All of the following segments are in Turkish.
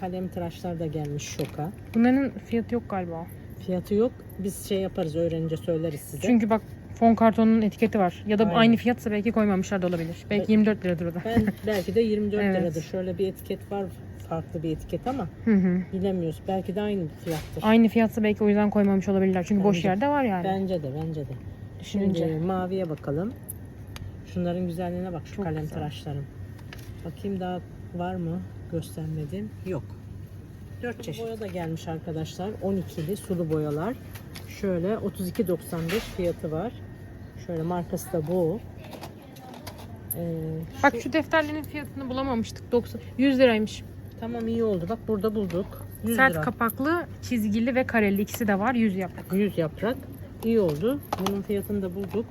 Kalem tıraşlar da gelmiş şoka. Bunların fiyatı yok galiba. Fiyatı yok. Biz şey yaparız öğrenince söyleriz size. Çünkü bak fon kartonunun etiketi var. Ya da Aynen. aynı fiyatsa belki koymamışlar da olabilir. Belki Evet. 24 liradır o da. ben belki de 24 Evet. liradır. Şöyle bir etiket var. Farklı bir etiket ama Hı hı. bilemiyoruz. Belki de aynı fiyattır. Aynı fiyatsa belki o yüzden koymamış olabilirler. Çünkü boş Bence. yerde var yani. Bence de bence de. Düşününce. Şimdi maviye bakalım. Şunların güzelliğine bak şu Çok kalem güzel. tıraşların. Bakayım daha var mı göstermedim. Yok. 4 çeşit. Boya da gelmiş arkadaşlar. 12'li sulu boyalar. Şöyle 32.95 fiyatı var. Şöyle markası da bu. Ee, Bak şu defterlerin fiyatını bulamamıştık. 90 100 liraymış. Tamam iyi oldu. Bak burada bulduk. 100 Sert lira. kapaklı, çizgili ve kareli ikisi de var. 100 yaprak. 100 yaprak. İyi oldu. Bunun fiyatını da bulduk.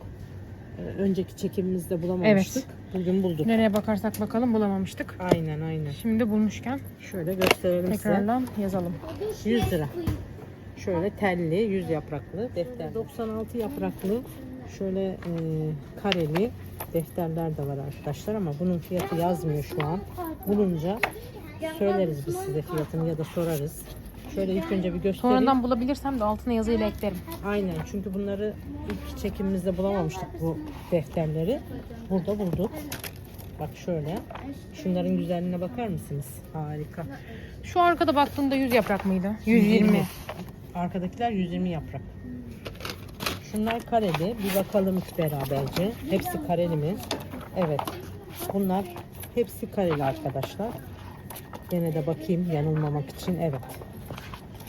Ee, önceki çekimimizde bulamamıştık. Bugün bulduk. Nereye bakarsak bakalım bulamamıştık. Aynen aynen. Şimdi bulmuşken Şöyle gösterelim size. tekrardan yazalım. 100 lira. Şöyle telli 100 yapraklı defter. 96 yapraklı şöyle e, kareli defterler de var arkadaşlar ama bunun fiyatı yazmıyor şu an. Bulunca söyleriz biz size fiyatını ya da sorarız. Şöyle ilk önce bir göstereyim. Sonradan bulabilirsem de altına yazıyla eklerim. Aynen çünkü bunları ilk çekimimizde bulamamıştık bu defterleri. Burada bulduk. Bak şöyle. Şunların güzelliğine bakar mısınız? Harika. Şu arkada baktığında 100 yaprak mıydı? 120. Arkadakiler 120 yaprak. Şunlar kareli. Bir bakalım beraberce. Hepsi kareli mi? Evet. Bunlar hepsi kareli arkadaşlar. Gene de bakayım yanılmamak için. Evet.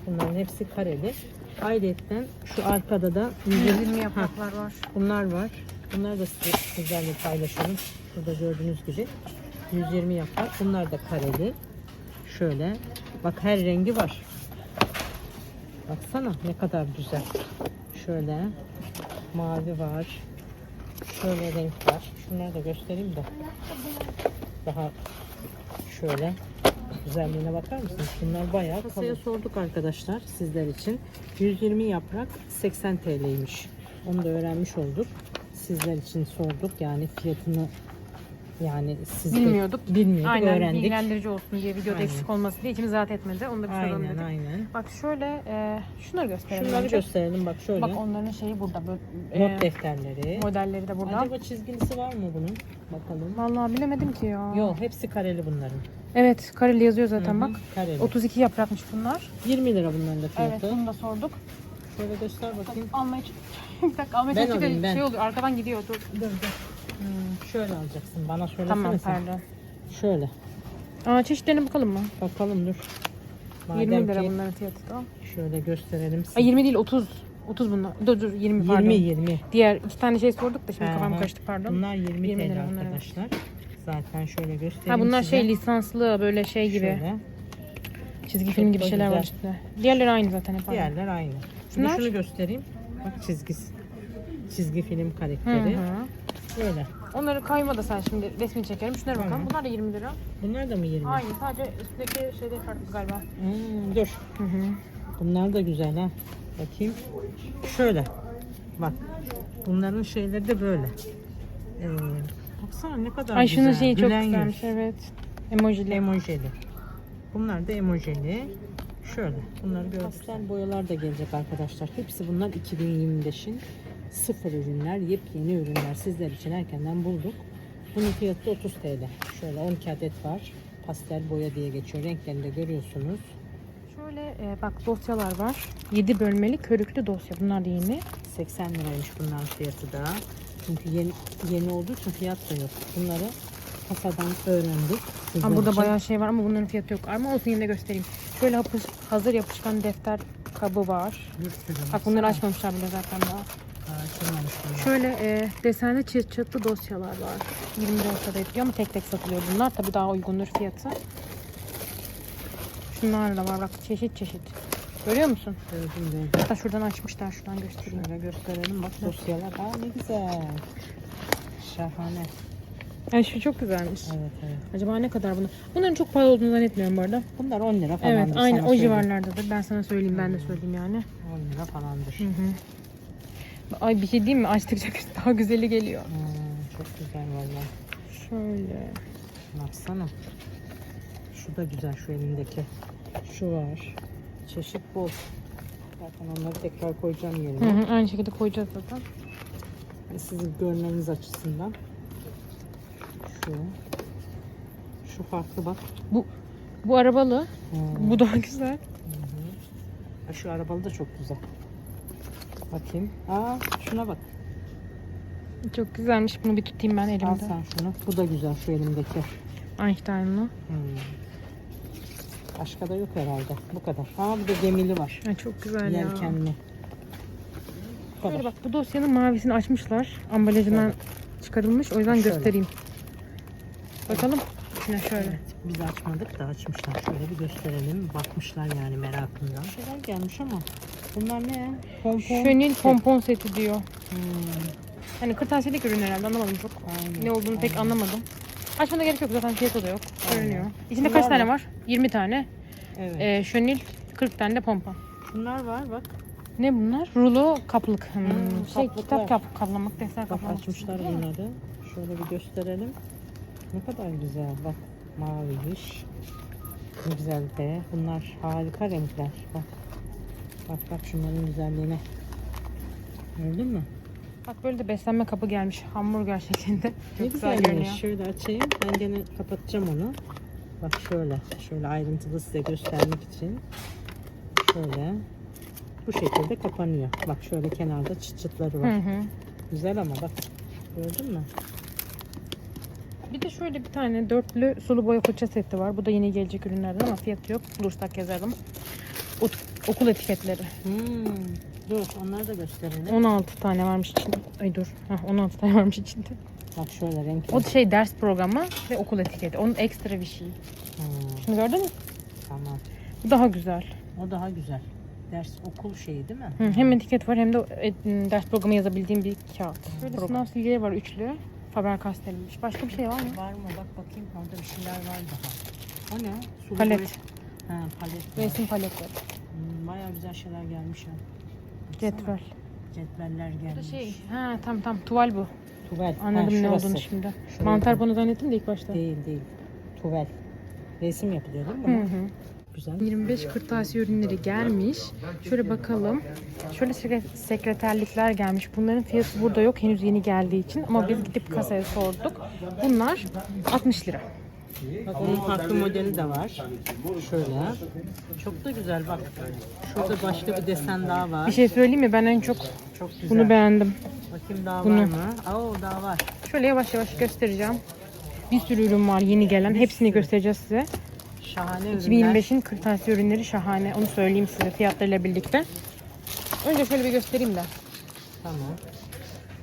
Bunların hepsi kareli. Ayrıca şu arkada da 120 Ha, yapraklar var. bunlar var. Bunlar da size sizlerle paylaşalım. Burada gördüğünüz gibi 120 yaprak. Bunlar da kareli. Şöyle. Bak her rengi var. Baksana ne kadar güzel. Şöyle mavi var. Şöyle renk var. Şunları da göstereyim de. Daha şöyle güzelliğine bakar mısınız? Bunlar bayağı Kasaya sorduk arkadaşlar sizler için. 120 yaprak 80 TL'ymiş. Onu da öğrenmiş olduk. Sizler için sorduk. Yani fiyatını yani siz de Bilmiyorduk. bilmiyorduk, Aynen öğrendik. bilgilendirici olsun diye videoda Aynen. eksik olması diye içimiz rahat etmedi. Onu da bir soralım Aynen dedik. aynen. Bak şöyle e, şunları gösterelim. Şunları önce. gösterelim bak şöyle. Bak onların şeyi burada. Böyle, Not e, defterleri. modelleri de burada. Acaba çizgilisi var mı bunun? Bakalım. Vallahi bilemedim ki ya. Yok hepsi kareli bunların. Evet kareli yazıyor zaten Hı hı, bak. Kareli. 32 yaprakmış bunlar. 20 lira bunların da Evet fiyatı. bunu da sorduk. Şöyle göster bakayım. Almaya bir dakika almaya Ben çalıştık alayım, ben. şey oluyor arkadan gidiyor dur. Dur dur. Hmm, şöyle alacaksın. Bana söylesene Tamam sen. pardon. Şöyle. Aa çeşitlerine bakalım mı? Bakalım dur. 20 lira ki bunların fiyatı da. Şöyle gösterelim. Ay 20 değil 30. 30 bunlar. Dur dur 20 pardon. 20 20. Diğer iki tane şey sorduk da şimdi kafam Aha. karıştı pardon. Bunlar 20, 20 TL lira bunlar, evet. arkadaşlar. Zaten şöyle göstereyim Ha bunlar size. şey lisanslı böyle şey gibi. Şöyle. Çizgi film gibi da şeyler var güzel. üstünde. Diğerleri aynı zaten hep aynı. Diğerler aynı. Şimdi Şunlar? şunu göstereyim. Bak çizgisi. Çizgi film Hı karakteri. hı. Böyle. Onları kayma da sen şimdi resmini çekelim. Şunlara bakalım. Tamam. Bunlar da 20 lira. Bunlar da mı 20? Aynı sadece üstündeki şeyde farklı galiba. Hmm, dur. Hı hı. Bunlar da güzel ha. Bakayım. Şöyle. Bak. Bunların şeyleri de böyle. Ee, baksana ne kadar Ay güzel. şunun şeyi çok Gülen yüz. güzelmiş evet. Emojili. Emojili. Bunlar da emojili. Şöyle. Bunları gördük. Pastel boyalar da gelecek arkadaşlar. Hepsi bunlar 2025'in sıfır ürünler, yepyeni ürünler. Sizler için erkenden bulduk. Bunun fiyatı da 30 TL. Şöyle 12 adet var. Pastel boya diye geçiyor. Renklerini de görüyorsunuz. Şöyle e, bak dosyalar var. 7 bölmeli körüklü dosya. Bunlar da yeni. 80 liraymış bunların fiyatı da. Çünkü yeni, yeni olduğu için fiyat da yok. Bunları kasadan öğrendik. Ha, burada için. bayağı şey var ama bunların fiyatı yok. Ama olsun yine de göstereyim. Şöyle yapış, hazır yapışkan defter kabı var. Bak bunları açmamışlar bile zaten daha. Şöyle e, desenli çıt çıtlı dosyalar var. 20 dosyada yapıyor ama tek tek satılıyor bunlar. Tabii daha uygundur fiyatı. Şunlar da var bak çeşit çeşit. Görüyor musun? Gördüm gördüm. Hatta şuradan açmışlar. Şuradan göstereyim. Şöyle gösterelim bak dosyalar. Aa ne güzel. Şahane. Ay şu çok güzelmiş. Evet evet. Acaba ne kadar bunlar? Bunların çok pahalı olduğunu zannetmiyorum bu arada. Bunlar 10 lira falandır. Evet aynı sana o civarlardadır. Ben sana söyleyeyim ben de söyleyeyim yani. 10 lira falandır. Hı hı. Ay bir şey diyeyim mi? Açtıkça daha güzeli geliyor. Hmm, çok güzel valla. Şöyle. Baksana. Şu da güzel şu elindeki. Şu var. Çeşit bol. Zaten onları tekrar koyacağım Hı yerine. hı, aynı şekilde koyacağız zaten. Sizin görmeniz açısından. Şu. Şu farklı bak. Bu arabalı. Hmm. Bu daha güzel. Hı hı. Ha, Şu arabalı da çok güzel. Bakayım. Aa şuna bak. Çok güzelmiş. Bunu bir tutayım ben Al elimde. sen şunu. Bu da güzel şu elimdeki. Einstein'lı. Hmm. Başka da yok herhalde. Bu kadar. Aa bir de gemili var. Ay çok güzel ya. Yelkenli. Bu kadar. Şöyle bak bu dosyanın mavisini açmışlar. Ambalajından çıkarılmış. O yüzden Şöyle. göstereyim. Bakalım. İçine şöyle. Biz açmadık da açmışlar. Şöyle bir gösterelim. Bakmışlar yani merakından. Şeyler gelmiş ama bunlar ne? Pompon. Şönil pompon seti diyor. Hmm, Hani kırtasiyelik ürün herhalde anlamadım çok. aynen, Ne olduğunu pek aynen. anlamadım. Açmana gerek yok zaten fiyatı da yok. Aynen. Görünüyor. İçinde Bunlar kaç tane var? 20 tane. Evet. Ee, şönil 40 tane de pompa. Şunlar var bak. Ne bunlar? Rulo kaplık. Hmm, Hmm, şey kaplıklar. kitap kap kaplamak, defter Bak kaplamak. açmışlar bunları. Şöyle bir gösterelim. Ne kadar güzel. Bak mavi iş. Ne güzel de. Bunlar harika renkler. Bak. Bak bak şunların güzelliğine. Gördün mü? Bak böyle de beslenme kapı gelmiş. Hamburger şeklinde. Ne güzel güzelmiş. görünüyor. Şöyle açayım. Ben gene kapatacağım onu. Bak şöyle. Şöyle ayrıntılı size göstermek için. Şöyle. Bu şekilde kapanıyor. Bak şöyle kenarda çıt çıtları Hı var. hı. Güzel ama bak. Gördün mü? Bir de şöyle bir tane dörtlü sulu boya fırça seti var. Bu da yeni gelecek ürünlerden ama fiyatı yok. Bulursak yazarım. Ot- okul etiketleri. Hmm. Dur onları da gösterelim. 16 tane varmış içinde. Ay dur. Heh, 16 tane varmış içinde. Bak şöyle renkli. O şey ders programı ve okul etiketi. Onun ekstra bir şey. Hmm, Şunu gördün mü? tamam. Bu daha güzel. O daha güzel. Ders okul şeyi değil mi? Hı, hem etiket var hem de e, ders programı yazabildiğim bir kağıt. Böyle Program. sınav silgileri var üçlü. Faber-Castell'miş. Başka bir şey var mı? Var mı? Bak bakayım orada bir şeyler var daha. O ne? Sulu Palet. boya- Ha palet. var. Resim paletleri. Hmm, bayağı güzel şeyler gelmiş ya. Baksana, Cetvel. Cetveller Bu da gelmiş. şey. Ha tamam tamam. Tuval bu. Tuvel. Anladım ha, ne şurası. olduğunu şimdi. Şuraya Mantar bana zannettim de ilk başta. Değil değil. Tuvel. Resim yapılıyor değil mi? Hı hı. Güzel. 25 kırtasiye ürünleri gelmiş. Şöyle bakalım. Şöyle sekre- sekreterlikler gelmiş. Bunların fiyatı burada yok. Henüz yeni geldiği için. Ama biz gidip kasaya sorduk. Bunlar 60 lira. Bak onun farklı modeli de var. Şöyle. Çok da güzel bak. Şurada başka bir desen daha var. Bir şey söyleyeyim mi? Ben en çok Çok güzel. bunu beğendim. Bakayım daha Bunu. var mı? Aa daha var. Şöyle yavaş yavaş göstereceğim. Bir sürü ürün var yeni gelen. Hepsini göstereceğiz size. Şahane ürünler. 2025'in kırtasiye ürünleri şahane. Onu söyleyeyim size fiyatlarıyla birlikte. Önce şöyle bir göstereyim de. Tamam.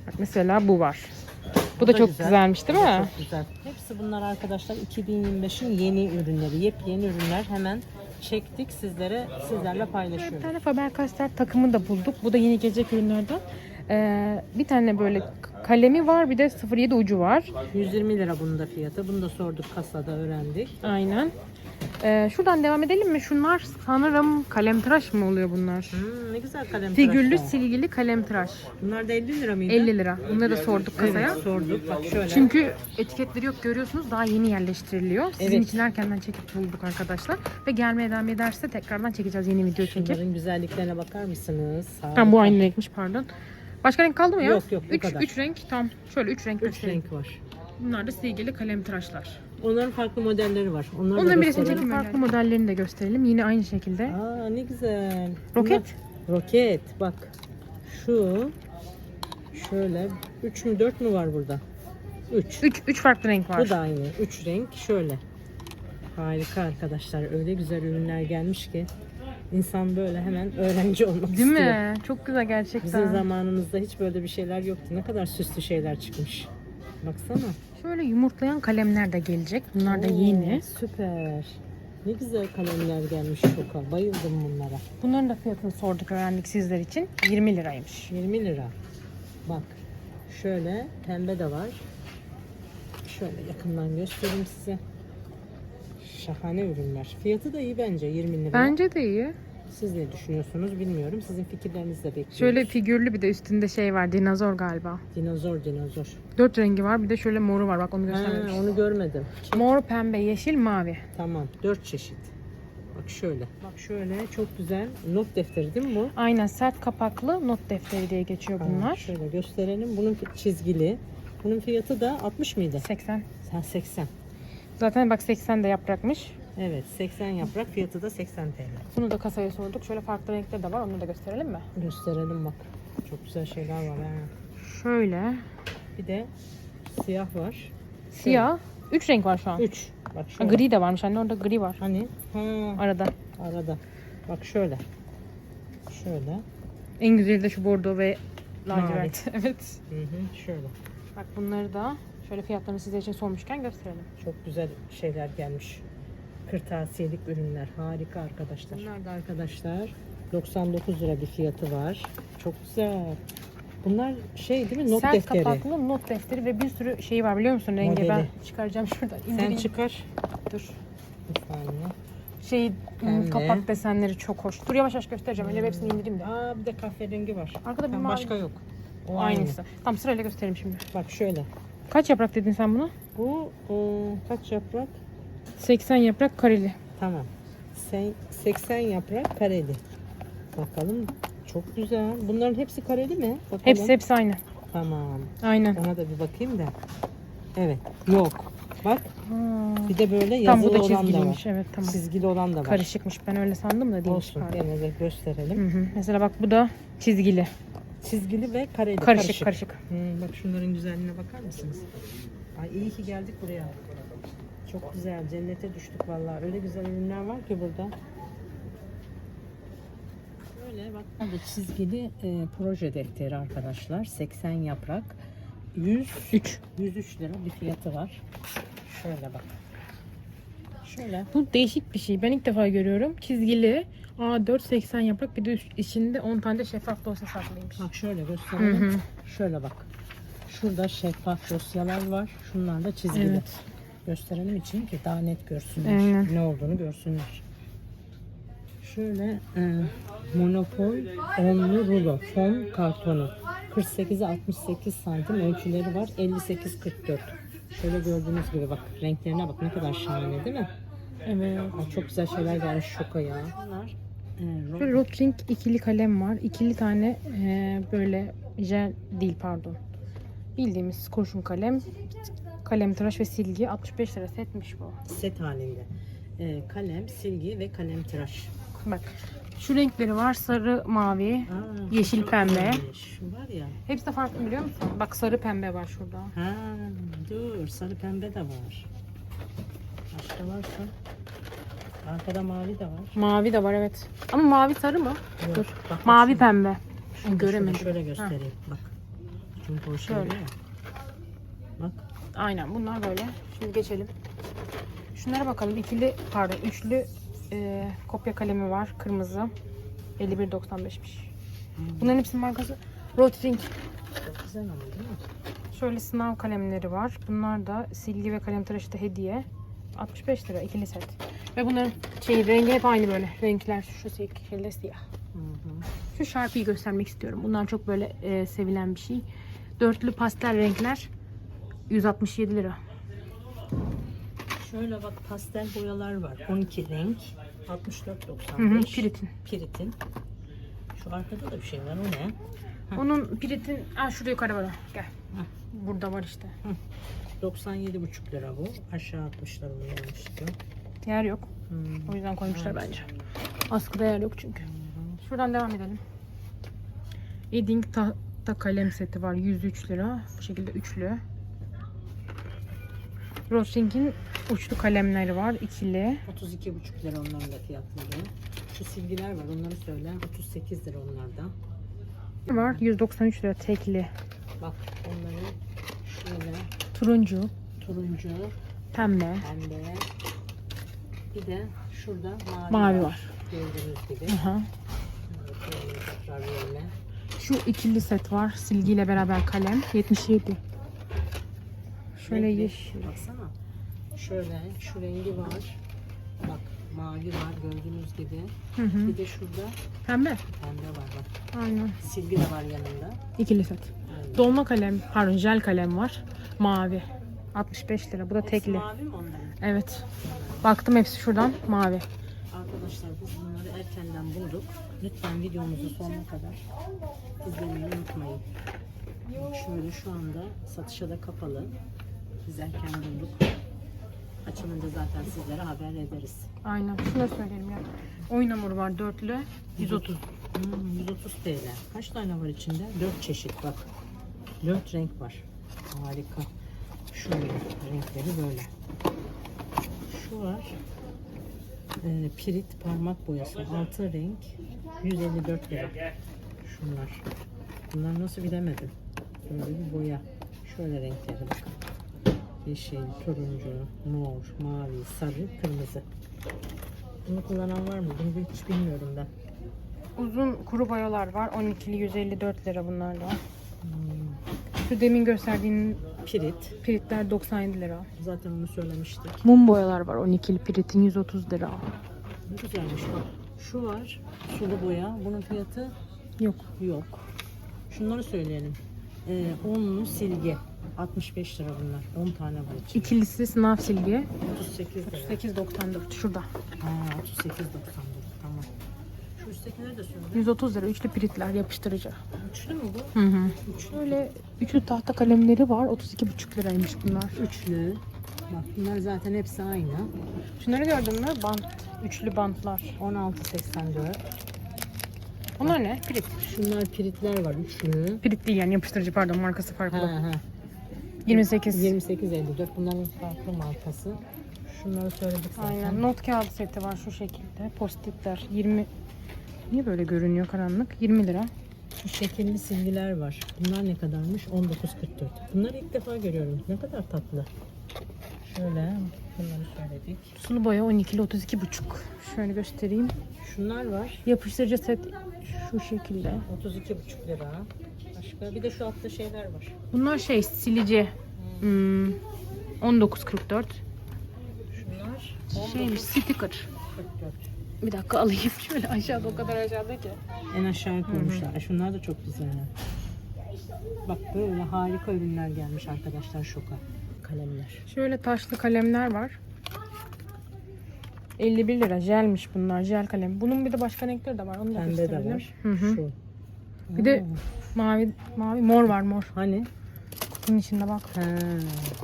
Bak mesela bu var. Bu, da, çok güzel. güzelmiş değil Bu da mi? Çok güzel. Hepsi bunlar arkadaşlar 2025'in yeni ürünleri. Yepyeni ürünler. Hemen çektik sizlere, sizlerle bir paylaşıyoruz. tane Faber-Castell takımı da bulduk. Bu da yeni gelecek ürünlerden. Ee, bir tane böyle kalemi var bir de 07 ucu var. 120 lira bunun da fiyatı. Bunu da sorduk kasada öğrendik. Aynen. Ee, şuradan devam edelim mi? Şunlar sanırım kalem tıraş mı oluyor bunlar? Hmm, ne güzel kalem Figürlü silgili kalem tıraş. Bunlar da 50 lira mıydı? 50 lira. Bunları da sorduk kasaya. Evet sorduk. Bak şöyle. Çünkü etiketleri yok görüyorsunuz daha yeni yerleştiriliyor. Sizin Evet. için erkenden çekip bulduk arkadaşlar. Ve gelmeye devam ederse tekrardan çekeceğiz yeni video çekip. Şunların güzelliklerine bakar mısınız? Tamam bu aynı renkmiş pardon. Başka renk kaldı mı ya? Yok, yok, bu üç, kadar. üç renk tam. Şöyle üç renk 3 göstereyim. renk var. Bunlar da silgili kalem tıraşlar. Onların farklı modelleri var. Onları Onların bir resim çekip farklı modellerini de gösterelim. Yine aynı şekilde. Aa ne güzel. Roket. Bunlar- roket. Bak. Şu. Şöyle. 3 mü 4 mü var burada? 3. Üç, üç farklı renk var. Bu da aynı. 3 renk. Şöyle. Harika arkadaşlar. Öyle güzel ürünler gelmiş ki. İnsan böyle hemen öğrenci olmak Değil istiyor. mi? Çok güzel gerçekten. Bizim zamanımızda hiç böyle bir şeyler yoktu. Ne kadar süslü şeyler çıkmış. Baksana. Şöyle yumurtlayan kalemler de gelecek. Bunlar da Oo, yeni. Süper. Ne güzel kalemler gelmiş şoka. Bayıldım bunlara. Bunların da fiyatını sorduk öğrendik sizler için. 20 liraymış. 20 lira. Bak. Şöyle pembe de var. Şöyle yakından göstereyim size. Şahane ürünler. Fiyatı da iyi bence 20 lira. Bence de iyi. Siz ne düşünüyorsunuz bilmiyorum. Sizin fikirlerinizi de bekliyoruz. Şöyle figürlü bir de üstünde şey var. Dinozor galiba. dinozor dinozor. Dört rengi var. Bir de şöyle moru var. Bak onu Ha, göstermemiş. onu görmedim. Mor, pembe, yeşil, mavi. Tamam. Dört çeşit. Bak şöyle. Bak şöyle çok güzel. Not defteri değil mi bu? Aynen sert kapaklı not defteri diye geçiyor Aa, bunlar. Şöyle gösterelim. Bunun çizgili. Bunun fiyatı da 60 mıydı? 80. Sen 80. Zaten bak 80 de yaprakmış. Evet 80 yaprak fiyatı da 80 TL. Bunu da kasaya sorduk. Şöyle farklı renkleri de var. Onu da gösterelim mi? Gösterelim bak. Çok güzel şeyler var ha. Şöyle. Bir de siyah var. Siyah. 3 renk var şu an. 3. Bak Ha, şöyle. gri de varmış. Anne orada gri var. Hani? Ha, Arada. arada. Bak şöyle. Şöyle. En güzeli de şu bordo ve lacivert. evet. Hı hı, şöyle. Bak bunları da şöyle fiyatlarını size için sormuşken gösterelim. Çok güzel şeyler gelmiş. Kırtasiyelik ürünler. Harika arkadaşlar. Bunlar da arkadaşlar 99 lira bir fiyatı var. Çok güzel. Bunlar şey değil mi? Not Sert defteri. kapaklı not defteri ve bir sürü şey var biliyor musun rengi? Ben Modeli. çıkaracağım şuradan. Sen İndireyim. çıkar. Dur. Bir saniye. Şey Pembe. kapak desenleri çok hoş. Dur yavaş yavaş göstereceğim. Önce hepsini indireyim de. Aa bir de kahverengi var. Arkada bir mavi. başka yok. O Aynısı. Tamam sırayla göstereyim şimdi. Bak şöyle. Kaç yaprak dedin sen bunu? Bu ıı, kaç yaprak? 80 yaprak kareli. Tamam. Sen 80 yaprak kareli. Bakalım. Çok güzel. Bunların hepsi kareli mi? Bakalım. Hepsi hepsi aynı. Tamam. Aynen. Ona da bir bakayım da. Evet. Yok. Bak Ha. bir de böyle Tam yazılı bu da olan da var. çizgiliymiş. Evet tamam. Çizgili olan da var. Karışıkmış. Ben öyle sandım da değilmiş. Olsun. pardon. Gene de gösterelim. Hı hı. Mesela bak bu da çizgili. Çizgili ve kareli. Karışık karışık. Hmm, bak şunların güzelliğine bakar mısınız? Ay iyi ki geldik buraya. Çok güzel. Cennete düştük vallahi. Öyle güzel ürünler var ki burada. Böyle bak. Bu çizgili e, proje defteri arkadaşlar. 80 yaprak. 100 3. 103 lira bir fiyatı var. Şöyle bak. Şöyle. Bu değişik bir şey. Ben ilk defa görüyorum. Çizgili A4 80 yaprak bir de içinde 10 tane de şeffaf dosya saklıymış. Bak şöyle Hı gösterelim. hı. Şöyle bak. Şurada şeffaf dosyalar var. Şunlar da çizgili. Evet. Gösterelim için ki daha net görsünler. Aynen. Ne olduğunu görsünler. Şöyle e, Monopol onlu rulo fon kartonu. 48'e 68 santim ölçüleri var. 58-44. Şöyle gördüğünüz gibi bak renklerine bak ne kadar şahane değil mi? Evet. Çok güzel şeyler gelmiş şoka ya. Bunlar Şöyle Rotring ikili kalem var. İkili tane e, böyle jel değil pardon. Bildiğimiz kurşun kalem. Kalem tıraş ve silgi 65 lira setmiş bu. set halinde. E, kalem, silgi ve kalem tıraş. Bak şu renkleri var sarı mavi. Aa, Yeşil, çok pembe. güzelmiş. Şu var ya. Hepsi de farklı biliyor musun? Bak sarı pembe var şurada. Ha, dur sarı pembe de var. Başka varsa. Arkada mavi de var. Mavi de var evet. Ama mavi sarı mı? Yok, Dur. bak, Mavi pembe. şunu- göremedim. Şöyle göstereyim. Bak. Çünkü o şey Şöyle. ya. Bak. Aynen bunlar böyle. Şimdi geçelim. Şunlara bakalım. İkili pardon üçlü e, kopya kalemi var. Kırmızı. 51.95'miş. Bunların hepsinin markası Rotring. Çok güzel ama değil mi? Şöyle sınav kalemleri var. Bunlar da silgi ve kalem tıraşı da hediye. 65 lira ikili set. Ve bunların şey rengi hep aynı böyle. Renkler şu şekilde siyah. Hı hı. Şu Sharpie'yi göstermek istiyorum. Bunlar çok böyle e, sevilen bir şey. Dörtlü pastel renkler 167 lira. Şöyle bak pastel boyalar var. 12 renk. 64.95. Hı hı, Piritin. Piritin. Şu arkada da bir şey var. O ne? Hı. Onun Piritin... Aa şurada yukarı var. Gel. Burada var işte. 97,5 lira bu. Aşağı atmışlar bunu yanlışlıkla. Yer yok. Hmm. O yüzden koymuşlar bence. Askıda yer yok çünkü. Şuradan devam edelim. Edding tahta kalem seti var. 103 lira. Bu şekilde üçlü. Rotring'in uçlu kalemleri var. ikili. 32,5 lira onların da fiyatları. Şu silgiler var onları söyle. 38 lira onlarda. Var. 193 lira tekli. Bak onları şöyle Turuncu, turuncu, pembe, pembe. Bir de şurada mavi, mavi var. Gördüğünüz gibi. Aha. Şöyle tekrar. Şu ikili set var. Silgiyle beraber kalem. 77. Şöyle Renkli. yeşil. Baksana. Şöyle şu rengi var. Mavi var gördüğünüz gibi. Hı hı. Bir de şurada Pembe. pembe var bak. Aynen. Silgi de var yanında. İkili set. Aynen. Dolma kalem, pardon jel kalem var. Mavi. 65 lira. Bu da tekli. mavi mi onların? Evet. Baktım hepsi şuradan mavi. Arkadaşlar biz bunları erkenden bulduk. Lütfen videomuzu sonuna kadar izlemeyi unutmayın. Şöyle şu anda satışa da kapalı. Biz erken bulduk. Açılınca zaten sizlere haber ederiz. Aynen. Şunu söyleyelim ya. Oyun hamuru var dörtlü. 130. Hmm, 130 TL. Kaç tane var içinde? 4 çeşit bak. 4 renk var. Harika. Şöyle renkleri böyle. Şu var. Ee, pirit parmak boyası. 6 renk. 154 lira. Şunlar. Bunlar nasıl bilemedim. Böyle bir boya. Şöyle renkleri bak. Yeşil, turuncu, mor, mavi, sarı, kırmızı. Bunu kullanan var mı? Bunu hiç bilmiyorum ben. Uzun kuru boyalar var. 12'li 154 lira bunlar da. Hmm, Şu demin gösterdiğin Pirit. piritler 97 lira. Zaten onu söylemiştik. Mum boyalar var 12'li piritin 130 lira. Ne güzelmiş bak. Şu var. Sulu boya. Bunun fiyatı Yok. yok. Şunları söyleyelim. Ee, onlu silgi. 65 lira bunlar. 10 tane var içinde. İkilisi sınav silgi. 38 lira. 8.94 şurada. Ha, 38.94 tamam. Şu üsttekileri de söyle. 130 lira üçlü piritler yapıştırıcı. Üçlü mü bu? Hı hı. Üçlü. Şöyle üçlü tahta kalemleri var. 32,5 liraymış bunlar. Üçlü. Bak bunlar zaten hepsi aynı. Şunları gördün mü? Bant. Üçlü bantlar. 16.84. Bunlar ne? Pirit. Şunlar piritler var üçlü. Pirit değil yani yapıştırıcı pardon markası Ha, farklı. ha. 28. 28.54 bunların farklı markası. Şunları söyledik zaten. Aynen. Not kağıdı seti var şu şekilde. Postitler 20 Niye böyle görünüyor karanlık? 20 lira. Şu şekilli silgiler var. Bunlar ne kadarmış? 19.44. Bunları ilk defa görüyorum. Ne kadar tatlı. Şöyle bunları söyledik. Sulu boya 12'li 32,5. Şöyle göstereyim. Şunlar var. Yapıştırıcı set şu şekilde. 32,5 lira. Başka bir de şu altta şeyler var. Bunlar şey silici. Hmm, 19.44. Şunlar Şeymiş sticker. 44. Bir dakika alayım şöyle aşağıda o kadar aşağıda ki. En aşağıya koymuşlar. Şunlar da çok güzel. Bak böyle harika ürünler gelmiş arkadaşlar şoka. Kalemler. Şöyle taşlı kalemler var. 51 lira jelmiş bunlar jel kalem. Bunun bir de başka renkleri de var. Onu da Pembe de gösterelim. var. Hı hı. Şu. Bir de mavi mavi mor var mor. hani Kutunun içinde bak. Ha,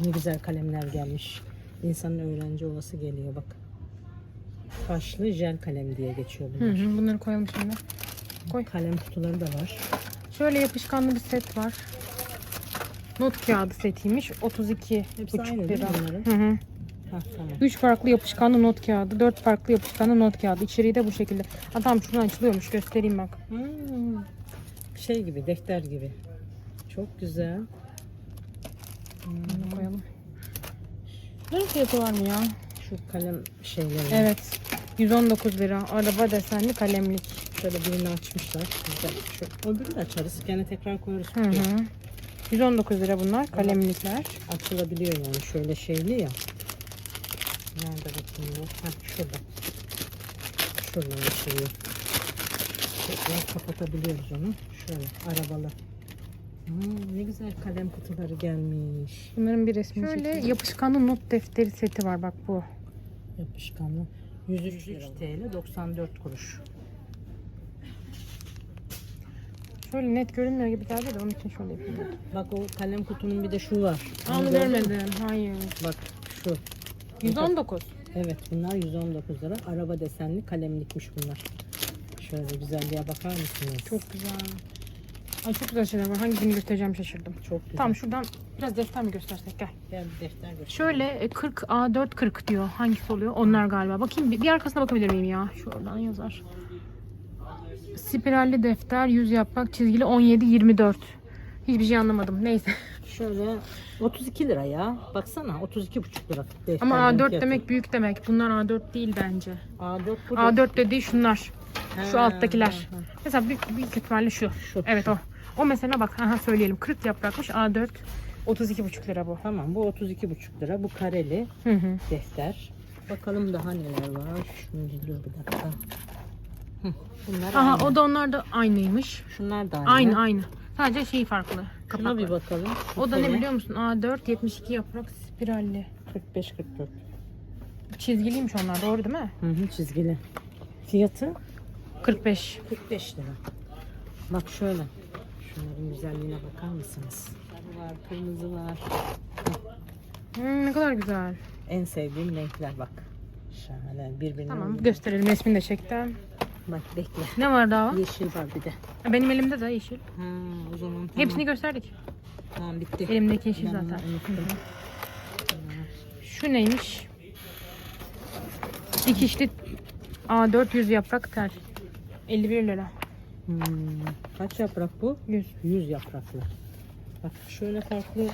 ne güzel kalemler gelmiş. İnsanın öğrenci olası geliyor bak. Taşlı jel kalem diye geçiyor Hı bunlar. hı, bunları koyalım şimdi. koy. Kalem kutuları da var. Şöyle yapışkanlı bir set var. Not kağıdı setiymiş. 32 Hepsi aynı buçuk değil lira. mi bunların? Hı hı. Ha tamam. 3 farklı yapışkanlı not kağıdı, 4 farklı yapışkanlı not kağıdı. İçeriği de bu şekilde. Ha tamam şuradan açılıyormuş. Göstereyim bak. Hmm, Şey gibi, defter gibi. Çok güzel. Bunu koyalım. Bunların fiyatı var mı ya? Şu kalem şeyleri. Evet. 119 lira. Araba desenli kalemlik. Şöyle birini açmışlar. Güzel. Şu, öbürünü de açarız. Gene tekrar koyarız. Hı hı. 119 lira bunlar. Kalemlikler. Açılabiliyor yani. Şöyle şeyli ya. Nerede bakayım bu? Heh, şurada. Şuradan açılıyor. Tekrar kapatabiliyoruz onu. Şöyle arabalı. Hmm, ne güzel kalem kutuları gelmiş. Bunların bir resmi. Şöyle yapışkanlı not defteri seti var bak bu. Yapışkanlı. 103 TL 94 kuruş. Şöyle net görünmüyor gibi geldi de onun için şöyle yapayım. Bak o kalem kutunun bir de şu var. Onu gördün mü? görmedim. Hayır. Bak şu. 119. Evet bunlar 119 lira. Araba desenli kalemlikmiş bunlar. Şöyle güzelliğe bakar mısınız? Çok güzel. Ay çok güzel şeyler var. Hangisini göstereceğim şaşırdım. çok güzel. Tamam şuradan biraz defter mi göstersek gel. Gel bir defter göster. Şöyle e, 40 A4 40 diyor. Hangisi oluyor? Onlar galiba. Bakayım bir, bir arkasına bakabilir miyim ya? Şuradan yazar. Spiralli defter 100 yaprak çizgili 17 24. Hiçbir şey anlamadım. Neyse. Şöyle 32 lira ya. Baksana 32,5 lira. Ama defterlerin A4 fiyatı. demek büyük demek. Bunlar A4 değil bence. A4 bu da- A4 dediği şunlar. Şu alttakiler. Mesela büyük, büyük ihtimalle şu. Şu, Evet o. O mesela bak aha söyleyelim 40 yaprakmış A4 32,5 lira bu. Tamam bu 32,5 lira. Bu kareli Hı hı. defter. Bakalım daha neler var. Şimdi dur bir dakika. Hı, Bunlar Aha aynı. o da onlar da aynıymış. Şunlar da aynı. Aynı aynı. Sadece şey farklı. Şuna Kapakları. bir bakalım. Şu O da ne biliyor musun? A4 72 yaprak spiralli. 45 44. Çizgiliymiş onlar doğru değil mi? Hı hı çizgili. Fiyatı 45. 45 lira. Bak şöyle. Şunların güzelliğine bakar mısınız? Sarı var, kırmızı var. Hmm, ne kadar güzel. En sevdiğim renkler bak. Şahane birbirine Tamam uyumlu. gösterelim resmini de çektim. Bak bekle. Ne var daha? Yeşil var bir de. Benim elimde de yeşil. Ha, o zaman tamam. Hepsini gösterdik. Tamam bitti. Elimdeki yeşil Ben zaten. Şu neymiş? Dikişli A400 yaprak tel. 51 lira. Hmm, kaç yaprak bu? 100. 100 yapraklı. Bak şöyle farklı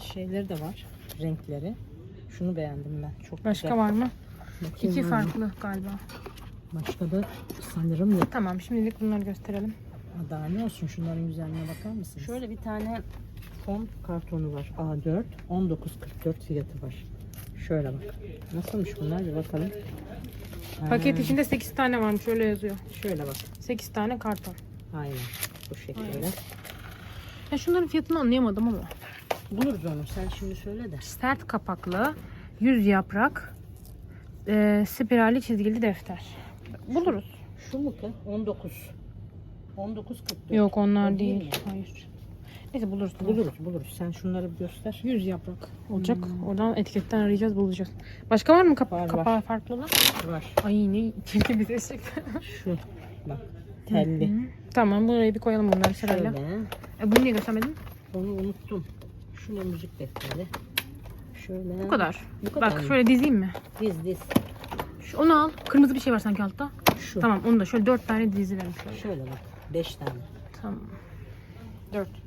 şeyleri de var. Renkleri. Şunu beğendim ben. Çok Başka güzel. var mı? Bakayım İki farklı galiba. Başka da sanırım yok. Tamam şimdilik bunları gösterelim. Ha, Daha ne olsun şunların güzelliğine bakar mısınız? Şöyle bir tane fon kartonu var. A4. 19.44 fiyatı var. Şöyle bak. Nasılmış bunlar bir bakalım. Paket içinde 8 tane varmış öyle yazıyor. Şöyle bak. 8 tane karton. Aynen. Bu şekilde. Aynen. Ya şunların fiyatını anlayamadım ama. Buluruz onu. Sen şimdi söyle de. Sert kapaklı 100 yaprak e, spiralli çizgili defter. Buluruz. Şu mu ki? 19. 19.44. Yok onlar O değil değil. Hayır. Neyse buluruz. tamam. Buluruz buluruz. Sen şunları bir göster. 100 yaprak olacak. Oradan etiketten arayacağız bulacağız. Başka var mı kapa Var, var. kapağı farklı olan? Var. Ay ne kirli bir ses çıktı. Şu. Bak. Telli. Hı. Tamam buraya bir koyalım bunları sırayla. Şöyle. E, bunu niye göstermedin? Onu unuttum. Şu ne müzik defteri. Şöyle. Bu kadar. Bu kadar Bak mı? şöyle dizeyim mi? Diz diz. Şu, onu al. Kırmızı bir şey var sanki altta. Şu. Tamam onu da şöyle 4 tane dizi verin şöyle. Bak. 5 tane. Tamam. 4.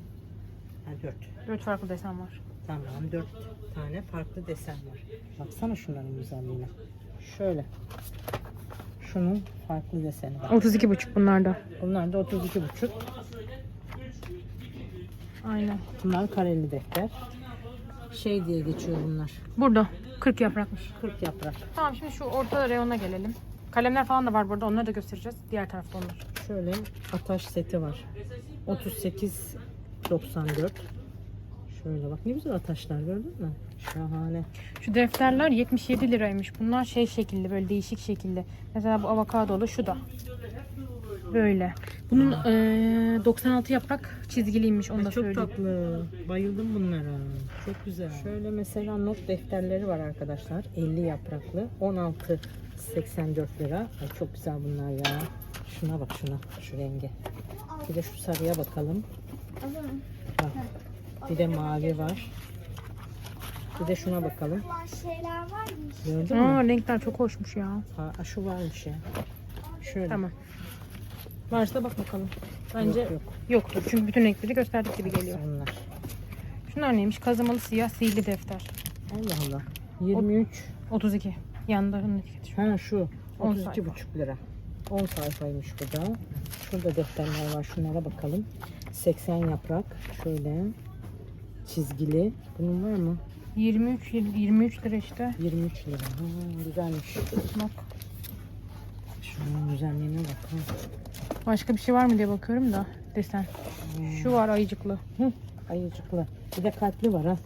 Ha 4. 4 farklı desen var. Tamam 4 tane farklı desen var. Baksana şunların güzelliğine. Şöyle. Şunun farklı deseni var. 32,5 bunlar da. Bunlar da 32 buçuk. Aynen. Bunlar kareli defter. Şey diye geçiyor bunlar. Burada 40 yaprakmış. 40 yaprak. Tamam şimdi şu orta reyona gelelim. Kalemler falan da var burada. Onları da göstereceğiz. Diğer tarafta onlar. Şöyle ataş seti var. 38.94. Şöyle bak ne güzel ataşlar gördün mü? Şahane. Şu defterler 77 liraymış. Bunlar şey şekilli böyle değişik şekilde. Mesela bu avokadolu şu da. Böyle. Bunun eee, 96 yaprak çizgiliymiş onu da çok söyleyeyim. tatlı. Bayıldım bunlara. Çok güzel. Şöyle mesela not defterleri var arkadaşlar. 50 yapraklı. 16.84 lira. Ay çok güzel bunlar ya. Şuna bak şuna. Şu renge. Bir de şu sarıya bakalım. Bak. Bir de mavi var. Bir de şuna bakalım. Şeyler var mı? Gördün Aa, mü? renkler çok hoşmuş ya. Ha, şu varmış ya. Şöyle. Tamam. Varsa bak bakalım. Bence Yok, yok. yoktur. Çünkü bütün renkleri gösterdik gibi geliyor. Onlar. Şunlar neymiş? Kazımalı siyah sihirli defter. Allah Allah. 23. 32. Yanlarının etiketi şu. Ha şu. 10 32 buçuk lira. 10 sayfaymış bu da. Şurada defterler var. Şunlara bakalım. 80 yaprak. Şöyle. Çizgili. Bunun var mı? 23 23 lira işte. 23 lira. Ha, güzelmiş. Bak. Şunun güzelliğine bak. ha. Başka bir şey var mı diye bakıyorum da desen. Şu var ayıcıklı. Hı, ayıcıklı. Bir de kalpli var ha.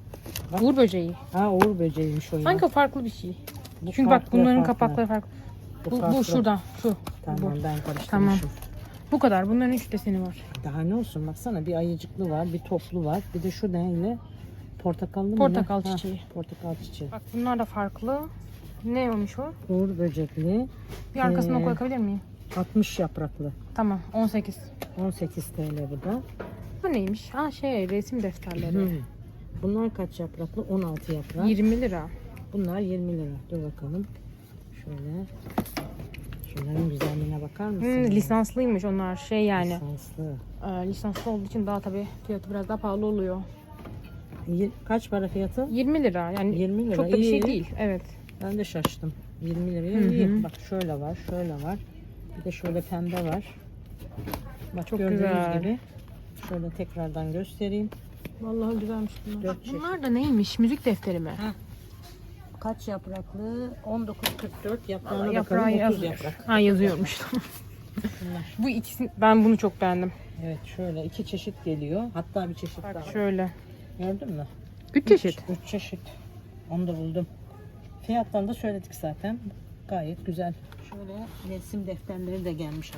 Uğur böceği. Ha uğur böceğiymiş o ya. Sanki o farklı bir şey. Bu Çünkü bak farklı, bunların farklı. kapakları farklı. Bu, bu farklı. şuradan. Şu. Tamam Bu. ben karıştırmışım. Tamam. Bu kadar. Bunların üç deseni var. Daha ne olsun baksana bir ayıcıklı var, bir toplu var. Bir de şu neyle? Portakallı mı? Portakal ne? Ha, çiçeği. portakal çiçeği. Bak bunlar da farklı. Ne olmuş o? Uğur böcekli. Bir arkasına Ee, koyabilir miyim? 60 yapraklı. Tamam. 18. 18 TL bu da. Bu neymiş? Ha şey resim defterleri. Hı. Bunlar kaç yapraklı? 16 yaprak. 20 lira. Bunlar 20 lira. Dur bakalım. Şöyle. Şunların güzelliğine bakar mısın? Hmm, lisanslıymış onlar şey yani. Lisanslı. Ee, lisanslı olduğu için daha tabii fiyatı biraz daha pahalı oluyor. Kaç para fiyatı? 20 lira yani 20 lira. çok da bir şey değil. Evet. Ben de şaştım. 20 liraya Hı hı. iyi. Bak şöyle var, şöyle var. Bir de şöyle pembe var. Bak Çok gördüğünüz güzel. gibi. Şöyle tekrardan göstereyim. Vallahi güzelmiş bunlar. Çeşit. Bunlar da neymiş? Müzik defteri mi? Ha. Kaç yapraklı? 1944 yaprağına Yaprağı bakalım 30 yazıyor. yaprak. Ha yazıyormuş. Bunlar. Bu ikisi ben bunu çok beğendim. Evet şöyle iki çeşit geliyor. Hatta bir çeşit Bak daha. şöyle. Gördün mü? 3 çeşit. Üç, üç çeşit. Onu da buldum. Fiyattan da söyledik zaten. Gayet güzel. Şöyle resim defterleri de gelmiş